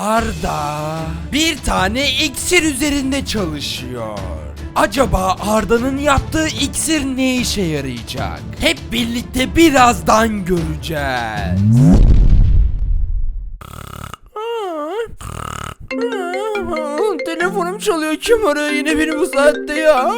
Arda bir tane iksir üzerinde çalışıyor. Acaba Arda'nın yaptığı iksir ne işe yarayacak? Hep birlikte birazdan göreceğiz. Telefonum çalıyor. Kim arıyor yine beni bu saatte ya?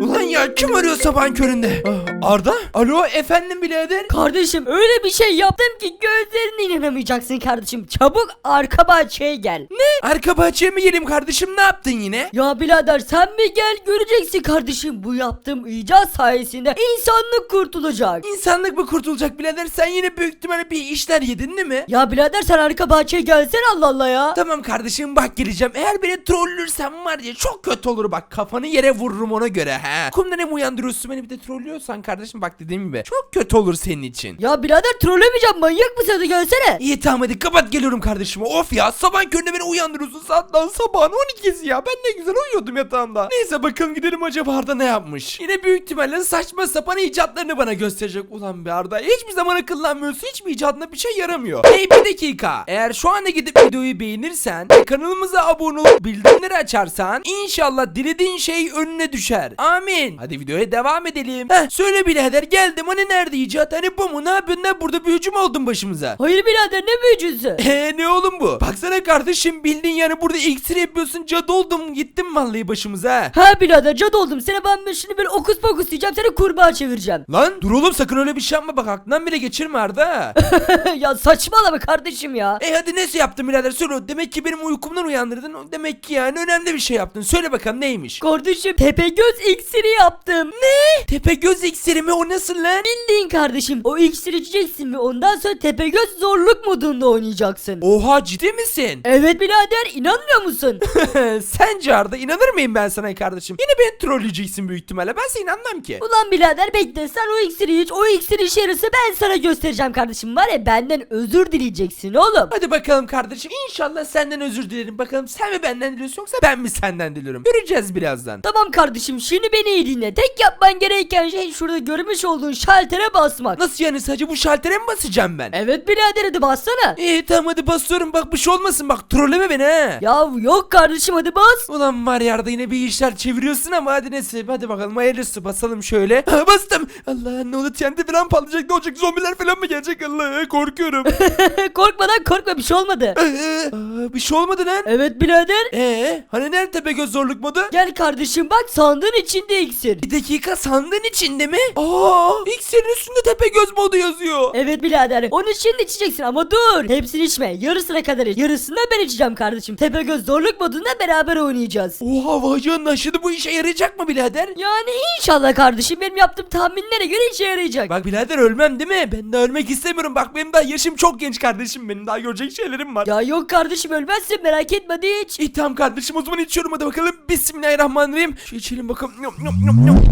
Ulan ya kim arıyor sabahın köründe? Ah, Arda? Alo efendim birader? Kardeşim öyle bir şey yaptım ki gözlerine inanamayacaksın kardeşim. Çabuk arka bahçeye gel. Ne? Arka bahçeye mi geleyim kardeşim ne yaptın yine? Ya birader sen mi gel göreceksin kardeşim. Bu yaptığım icat sayesinde insanlık kurtulacak. İnsanlık mı kurtulacak birader? Sen yine büyük ihtimalle bir işler yedin değil mi? Ya birader sen arka bahçeye gelsene Allah Allah ya. Tamam kardeşim bak geleceğim. Eğer beni trollürsen var ya çok kötü olur bak. Kafanı yere vururum ona göre ha. Kumdan hem uyandırıyorsun beni bir de trollüyorsan kardeşim bak dediğim gibi. Çok kötü olur senin için. Ya birader trollemeyeceğim manyak mısın hadi gelsene. İyi tamam hadi kapat geliyorum kardeşim. Of ya sabah köründe beni uyandırıyorsun saat lan sabahın 12'si ya. Ben ne güzel uyuyordum yatağımda. Neyse bakalım gidelim acaba Arda ne yapmış. Yine büyük ihtimalle saçma sapan icatlarını bana gösterecek. Ulan be Arda hiçbir zaman akıllanmıyorsun. Hiçbir icadına bir şey yaramıyor. Hey bir dakika. Eğer şu anda gidip videoyu beğenirsen kanalımıza abone olup bildirimleri açarsan inşallah dilediğin şey önüne düşer. Amin. Hadi videoya devam edelim. Heh, söyle birader geldim hani nerede icat? Hani bu mu? Ne yapıyorsun? lan? Burada büyücü mü oldun başımıza? Hayır birader ne büyücüsü? Eee ne oğlum bu? Baksana kardeşim bildiğin yani burada iksir yapıyorsun cadı oldum gittim vallahi başımıza ha. Birader cadı oldum. Seni ben şimdi böyle okus pokus diyeceğim seni kurbağa çevireceğim. Lan dur oğlum sakın öyle bir şey yapma bak aklından bile geçirme Arda. ya saçmalama kardeşim ya. e hadi neyse yaptın birader söyle demek ki benim uykumdan uyandırdın demek ki yani önemli bir şey yaptın söyle bakalım neymiş? Kardeşim Tepegöz iksiri yaptım. Ne? Tepe göz iksiri mi o nasıl lan? Bildiğin kardeşim o iksiri içeceksin ve ondan sonra Tepegöz zorluk modunda oynayacaksın. Oha ciddi misin? Evet birader inanmıyor musun? Sence Arda inanır mıyım ben sana kardeşim? Yine beni trolleyeceksin büyük ihtimalle ben sana inanmam ki. Ulan birader bekle sen o iksiri iç o iksiri işe yarısı ben sana göstereceğim kardeşim var ya benden özür dileyeceksin oğlum. Hadi bakalım kardeşim inşallah senden özür dilerim bakalım sen mi benden diliyorsun yoksa ben mi senden diliyorum göreceğiz birazdan. Tamam kardeşim şimdi beni iyi dinle. Tek yapman gereken şey şurada görmüş olduğun şaltere basmak. Nasıl yani sadece bu şaltere mi basacağım ben? Evet birader hadi bassana. İyi tamam hadi basıyorum bak bir şey olmasın bak trolleme beni ha. Ya yok kardeşim hadi bas. Ulan var ya Arda yine bir işler çeviriyorsun ama hadi neyse hadi bakalım hayırlısı basalım şöyle. Ha, bastım. Allah ne oldu TNT falan patlayacak ne olacak zombiler falan mı gelecek Allah korkuyorum. Korkmadan korkma bir şey olmadı. Ee, aa, bir şey olmadı lan. Evet birader. Ee, hani nerede Tepegöz zorluk modu? Gel kardeşim bak sandığın içinde iksir. Bir dakika sandığın içinde mi? Aa, iksirin üstünde Tepegöz modu yazıyor. Evet birader onu şimdi içeceksin ama dur. Hepsini içme yarısına kadar iç. Yarısını da ben içeceğim kardeşim. Tepegöz zorluk modunda beraber oynayacağız. Oha vay canına şimdi bu işe yarayacak mı birader? Yani inşallah kardeşim benim yaptığım tahminlere göre işe yarayacak. Bak birader ölmem değil mi? Ben de ölmek istemiyorum. Bak benim daha yaşım çok genç kardeşim. Benim daha görecek şeylerim var. Ya yok kardeşim ölmezsin merak etme hadi iç. İyi tamam kardeşim o zaman içiyorum hadi bakalım. Bismillahirrahmanirrahim. Şu içelim bakalım. Yum, yum, yum, yum.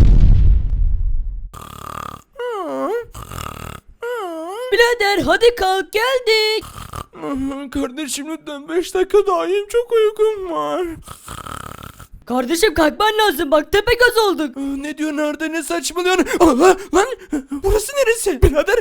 Birader hadi kalk geldik. Kardeşim lütfen 5 dakika daha yiyeyim çok uykum var. Kardeşim kalkman lazım bak tepegöz olduk. Ne diyorsun Arda ne saçmalıyorsun? Allah lan burası neresi? Birader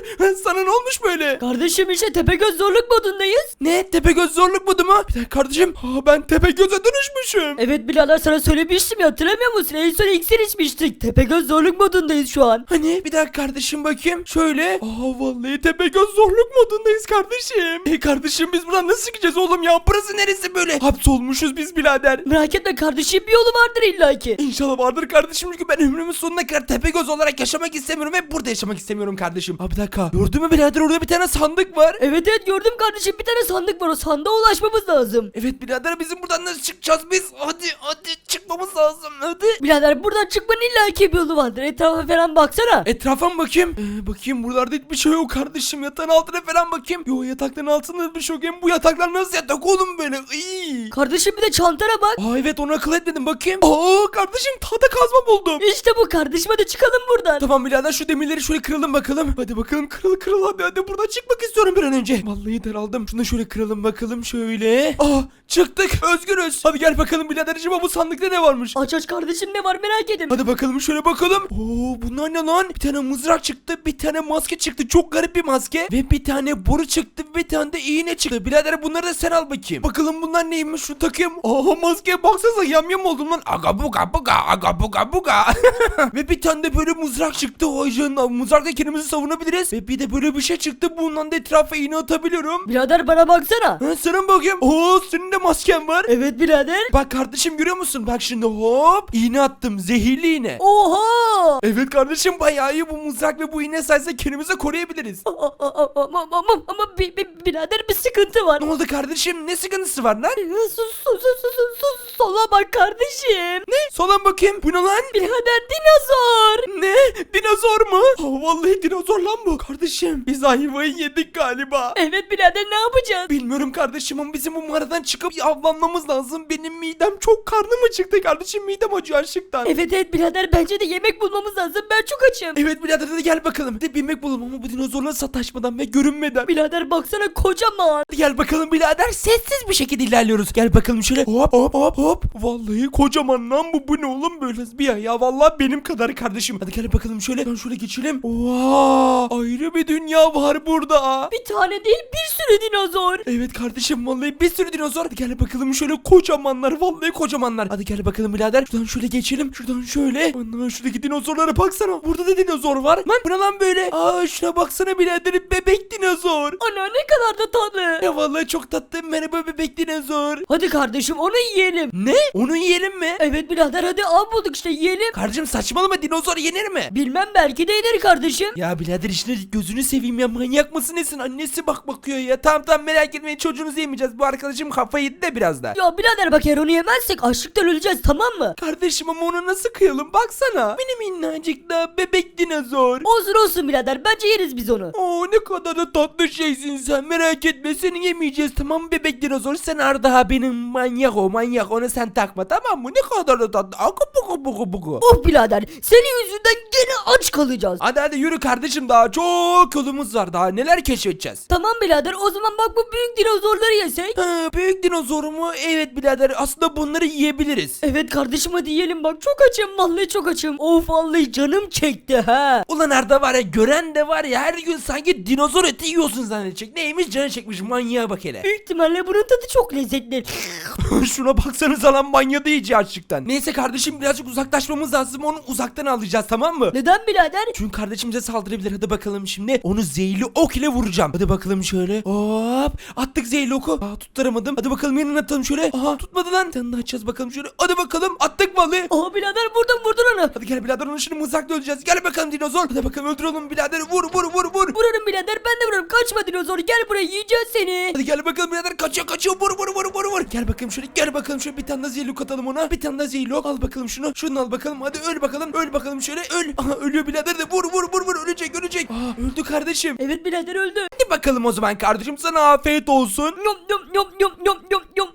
sana ne olmuş böyle? Kardeşim işte tepegöz zorluk modundayız. Ne Tepegöz zorluk modu mu? Bir dakika kardeşim Aa, ben Tepegöz'e dönüşmüşüm. Evet birader sana söylemiştim ya hatırlamıyor musun? En son iksir içmiştik. Tepegöz zorluk modundayız şu an. Hani bir dakika kardeşim bakayım. Şöyle. Aa vallahi Tepegöz zorluk modundayız kardeşim. E kardeşim biz buradan nasıl çıkacağız oğlum ya? Burası neresi böyle? Hapsolmuşuz biz birader. Merak etme kardeşim bir yolu vardır illaki. İnşallah vardır kardeşim çünkü ben ömrümün sonuna kadar Tepegöz olarak yaşamak istemiyorum ve burada yaşamak istemiyorum kardeşim. Abi bir dakika. Gördün mü birader orada bir tane sandık var. Evet evet gördüm kardeşim bir tane sandık var o sandığa ulaşmamız lazım. Evet birader bizim buradan nasıl çıkacağız biz? Hadi hadi çıkmamız lazım hadi. Birader buradan çıkmanın illaki bir yolu vardır. Etrafa falan baksana. Etrafa mı bakayım? Ee, bakayım buralarda hiçbir şey yok kardeşim. Yatağın altına falan bakayım. Yo yatakların altında bir şey yok. Hem bu yataklar nasıl yatak oğlum böyle? Iy. Kardeşim bir de çantana bak. Aa evet onu akıl etmedim. bakayım. Oo kardeşim tahta kazma buldum. İşte bu kardeşim hadi çıkalım buradan. Tamam birader şu demirleri şöyle kıralım bakalım. Hadi bakalım kırıl kırıl hadi hadi buradan çıkmak istiyorum bir an önce. Vallahi daraldım. Şunu şöyle kıralım bakalım şöyle. Aa çıktık özgürüz. Hadi gel bakalım birader acaba bu sandıkta ne varmış? Aç aç kardeşim ne var merak edin. Hadi bakalım şöyle bakalım. Oo bunlar ne lan? Bir tane mızrak çıktı, bir tane maske çıktı. Çok garip bir maske. Ve bir tane boru çıktı, bir tane de iğne çıktı. Birader bunları da sen al bakayım. Bakalım bunlar neymiş? Şunu takayım. Aa maskeye baksanıza yam yam oldum lan. Aga buga buga aga buga buga. Ve bir tane de böyle mızrak çıktı. O canına mızrakla kendimizi savunabiliriz. Ve bir de böyle bir şey çıktı. Bundan da etrafa iğne atabiliyorum. Birader bana baksana. Ha, sana bakayım. Oo senin de masken var. Evet birader. Bak kardeşim görüyor musun? Bak şimdi hop iğne attım. Zehirli iğne. Oha. Evet kardeşim bayağı iyi bu mızrak ve bu iğne sayesinde kendimizi koruyabiliriz. Ama, ama, ama, ama bi- bi- birader bir sıkıntı var. Ne oldu kardeşim? Ne sıkıntısı var lan? Sus sus sus sus sus sus sola bak kardeşim. Ne? Solan bakayım. Bu ne lan? Birader dinozor. Ne? Dinozor mu? Aa, vallahi dinozor lan bu. Kardeşim biz ayvayı yedik galiba. Evet birader ne yapacağız? Bilmiyorum kardeşim ama bizim bu mağaradan çıkıp avlanmamız lazım. Benim midem çok karnım acıktı kardeşim. Midem acıyor açlıktan. Evet evet birader bence de yemek bulmamız lazım ben çok açım. Evet birader hadi gel bakalım. Hadi binmek bulalım ama bu dinozorla sataşmadan ve görünmeden. Birader baksana kocaman. Hadi gel bakalım birader sessiz bir şekilde ilerliyoruz. Gel bakalım şöyle hop hop hop hop. Vallahi kocaman lan bu bu ne oğlum böyle bir ya, ya vallahi benim kadar kardeşim. Hadi gel bakalım şöyle ben şöyle geçelim. Oha ayrı bir dünya var burada. Bir tane değil bir sürü dinozor. Evet kardeşim vallahi bir sürü dinozor. Hadi gel bakalım şöyle kocamanlar vallahi kocamanlar. Hadi gel bakalım birader. Şuradan şöyle geçelim. Şuradan şöyle. Ana şuradaki dinozorlara baksana. Burada da dinozor var. Lan bu ne lan böyle? Aa şuna baksana birader bebek dinozor. Ana ne kadar da tatlı. Ya vallahi çok tatlı. Merhaba bebek dinozor. Hadi kardeşim onu yiyelim. Ne? Onu yiyelim mi? Evet birader hadi al bulduk işte yiyelim. Kardeşim saçmalama dinozor yenir mi? Bilmem belki de yenir kardeşim. Ya birader işte gözünü seveyim ya manyak mısın nesin? Annesi bak bakıyor ya. Tamam tamam merak etmeyin çocuğunuzu yemeyeceğiz. Bu arkadaşım kafayı yedi de biraz da. Ya birader bak eğer onu yemezsek açlıktan öleceğiz tamam mı? Kardeşim ama onu nasıl kıyalım baksana. Benim minnacık da bebek dinozor. Olsun olsun birader bence yeriz biz onu. Oo ne kadar da tatlı şeysin sen merak etme seni yemeyeceğiz tamam mı bebek dinozor sen Arda benim manyak o manyak onu sen takma tamam mı ne kadar da tatlı aku buku buku buku. Oh birader senin yüzünden gene aç kalacağız. Hadi hadi yürü kardeşim daha çok yolumuz var daha neler keşfedeceğiz. Tamam birader o zaman bak bu büyük dinozorları yesek. Ha, büyük dinozor mu? Evet birader aslında bunları yiyebiliriz. Evet kardeşim hadi yiyelim bak çok açım vallahi çok açım. Of vallahi canım çekti ha. Ulan Arda var ya gören de var ya her gün sanki dinozor eti yiyorsun zannedecek. Neymiş canı çekmiş manyağa bak hele. Büyük ihtimalle bunun tadı çok lezzetli. Şuna baksanıza lan manyadı iyice açlıktan. Neyse kardeşim birazcık uzaklaşmamız lazım onu uzaktan alacağız tamam mı? Neden birader? Çünkü kardeşimize saldırabilir hadi bakalım şimdi onu zehirli ok ile vuracağım. Hadi bakalım şöyle hop attık zehirli oku. Aa tutturamadım. Hadi bakalım yanına atalım şöyle. Aha tutmadı lan. Sen de açacağız bakalım şöyle. Hadi bakalım attık vallahi. Aa birader vurdun vurdun onu. Hadi gel birader onu şimdi mızrakla öldüreceğiz. Gel bakalım dinozor. Hadi bakalım öldürelim birader. Vur vur vur vur. Vurarım birader ben de vurarım kaçma dinozor gel buraya yiyeceğiz seni. Hadi gel bakalım birader kaçıyor kaçıyor vur vur vur vur vur. Gel bakalım şöyle gel bakalım şöyle bir tane daha zehirli ok atalım ona. Bir tane daha al bakalım şunu. Şunu al bakalım hadi öl bakalım öl bakalım şöyle öl. Aha ölüyor birader de vur vur vur vur ölecek ölecek. Aa öldü kardeşim. Evet birader öldü. Hadi bakalım o zaman kardeşim sana afiyet olsun. Yom yom yom yom yom.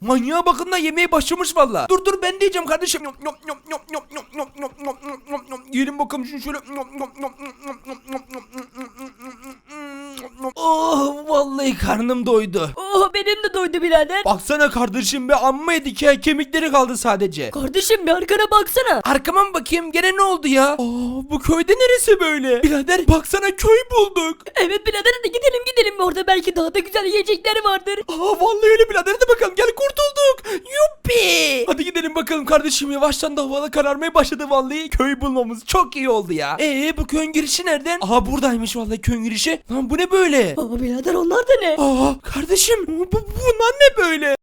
Manyağa bakın da yemeğe başlamış valla. Dur dur ben de yiyeceğim kardeşim. Yiyelim bakalım şunu şöyle. Oh vallahi karnım doydu. Oh benim de doydu birader. Baksana kardeşim be amma yedik ya kemikleri kaldı sadece. Kardeşim bir arkana baksana. Arkama mı bakayım gene ne oldu ya? Aa bu köyde neresi böyle? Birader baksana köy bulduk. Evet birader hadi gidelim gidelim orada belki daha da güzel yiyecekler vardır. Aa vallahi öyle birader hadi bakalım gel kurtulduk. Yuppi. Hadi gidelim bakalım kardeşim yavaştan da havalar kararmaya başladı vallahi. Köy bulmamız çok iyi oldu ya. Ee bu köyün girişi nereden? Aha buradaymış vallahi köyün girişi. Lan bu ne böyle? Aa birader onlar da ne? Aa kardeşim bu- bunlar ne böyle?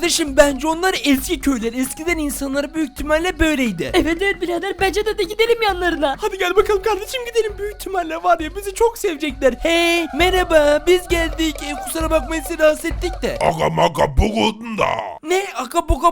Kardeşim bence onlar eski köyler. Eskiden insanlar büyük ihtimalle böyleydi. Evet evet birader bence de, de gidelim yanlarına. Hadi gel bakalım kardeşim gidelim büyük ihtimalle var ya bizi çok sevecekler. Hey merhaba biz geldik. E, kusura bakmayın sizi rahatsız ettik de. Aga maga bugunda. Ne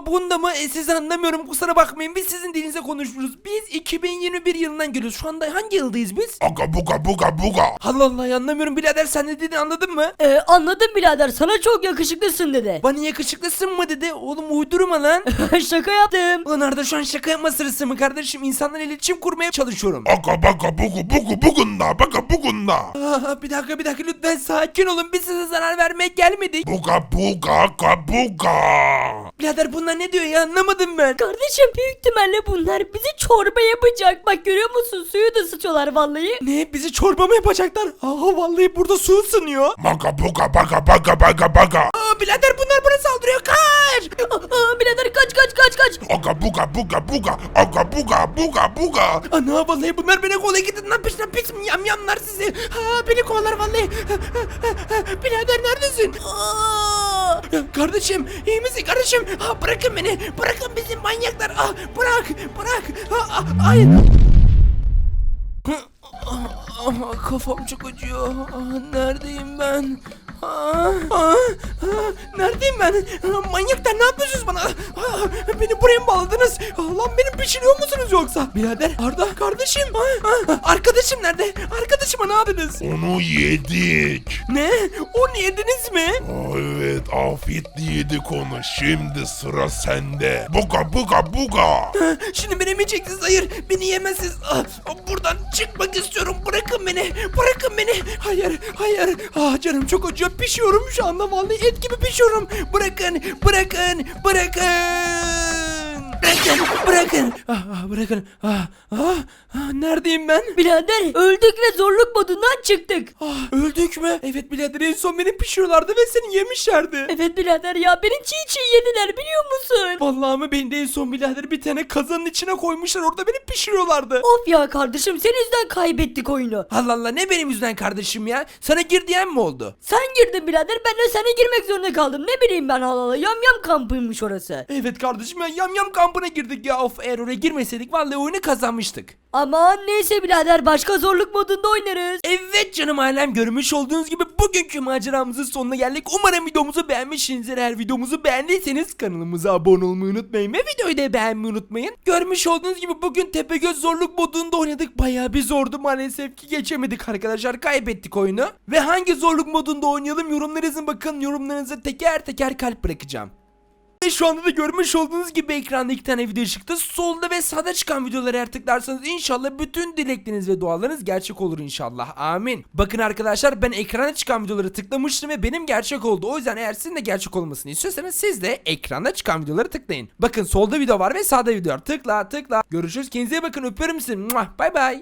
bunda mı? E, sizi anlamıyorum kusura bakmayın biz sizin dilinize konuşuyoruz. Biz 2021 yılından geliyoruz. Şu anda hangi yıldayız biz? Aga buga buga buga. Allah Allah anlamıyorum birader sen ne dediğini anladın mı? Ee, anladım birader sana çok yakışıklısın dedi. Bana yakışıklısın mı dedi. Oğlum uydurma lan. Şaka yaptım. Ulan Arda şu an şaka yapma sırası mı kardeşim? İnsanlarla iletişim kurmaya çalışıyorum. Aga baga bugu bugu bugunda baga bugunda. Aa, bir dakika bir dakika lütfen sakin olun. Biz size zarar vermeye gelmedik. Buga buga aga buga. Birader bunlar ne diyor ya anlamadım ben. Kardeşim büyük ihtimalle bunlar bizi çorba yapacak. Bak görüyor musun suyu da sıçıyorlar vallahi. Ne bizi çorba mı yapacaklar? Aa vallahi burada su ısınıyor. Maga buga baga baga baga baga. Aa birader bunlar bana saldırıyor kaç. Aa, birader kaç kaç kaç kaç. Aga buga buga buga. Aga buga buga buga. Ana vallahi bunlar beni kolay gidin lan peşinden pis yamyamlar sizi. Ha beni kovalar vallahi. birader neredesin? Aa! Kardeşim iyi misin kardeşim? Ha, bırakın beni bırakın bizi manyaklar. Ah, bırak bırak. Ah, ah, ay. Ah, Kafam çok acıyor. Ah, Neredeyim ben? Neredeyim ben? Manyaklar ne yapıyorsunuz bana? Beni buraya mı bağladınız? Lan beni pişiriyor musunuz yoksa? Birader Arda kardeşim. Arkadaşım nerede? Arkadaşıma ne yaptınız? Onu yedik. Ne? Onu yediniz mi? Aa, evet afiyetle yedik onu. Şimdi sıra sende. Buga buga buga. Şimdi beni yemeyeceksiniz. Hayır beni yemezsiniz. Ah, Buradan çıkmak istiyorum. Bırakın beni. Bırakın beni. Hayır hayır. Ah canım çok acıyor. Pişiyorum şu anda vallahi et gibi pişiyorum. Bırakın bırakın bırakın. Bırakın bırakın. Ah, ah, bırakın. Ah, ah, ah, neredeyim ben? Birader öldük ve zorluk modundan çıktık. Ah, öldük mü? Evet birader en son beni pişiriyorlardı ve seni yemişlerdi. Evet birader ya beni çiğ çiğ yediler biliyor musun? Vallahi mı beni de en son birader bir tane kazanın içine koymuşlar orada beni pişiriyorlardı. Of ya kardeşim senin yüzünden kaybettik oyunu. Allah Allah ne benim yüzümden kardeşim ya? Sana gir diyen mi oldu? Sen girdin birader ben de sana girmek zorunda kaldım. Ne bileyim ben Allah Allah yam yam kampıymış orası. Evet kardeşim ya yam yam kampına girdik ya. Of eğer oraya girmeseydik vallahi oyunu kazanmıştık. Aman neyse birader başka zorluk modunda oynarız. Evet canım ailem görmüş olduğunuz gibi bugünkü maceramızın sonuna geldik. Umarım videomuzu beğenmişsinizdir. Eğer videomuzu beğendiyseniz kanalımıza abone olmayı unutmayın ve videoyu da beğenmeyi unutmayın. Görmüş olduğunuz gibi bugün Tepegöz zorluk modunda oynadık. Bayağı bir zordu maalesef ki geçemedik arkadaşlar. Kaybettik oyunu. Ve hangi zorluk modunda oynayalım yorumlarınızı bakın. Yorumlarınıza teker teker kalp bırakacağım. Ve şu anda da görmüş olduğunuz gibi ekranda iki tane video çıktı. Solda ve sağda çıkan videoları eğer tıklarsanız inşallah bütün dilekleriniz ve dualarınız gerçek olur inşallah. Amin. Bakın arkadaşlar ben ekrana çıkan videoları tıklamıştım ve benim gerçek oldu. O yüzden eğer sizin de gerçek olmasını istiyorsanız siz de ekranda çıkan videoları tıklayın. Bakın solda video var ve sağda video var. Tıkla tıkla. Görüşürüz. Kendinize bakın. Öpüyorum sizi. Bay bay.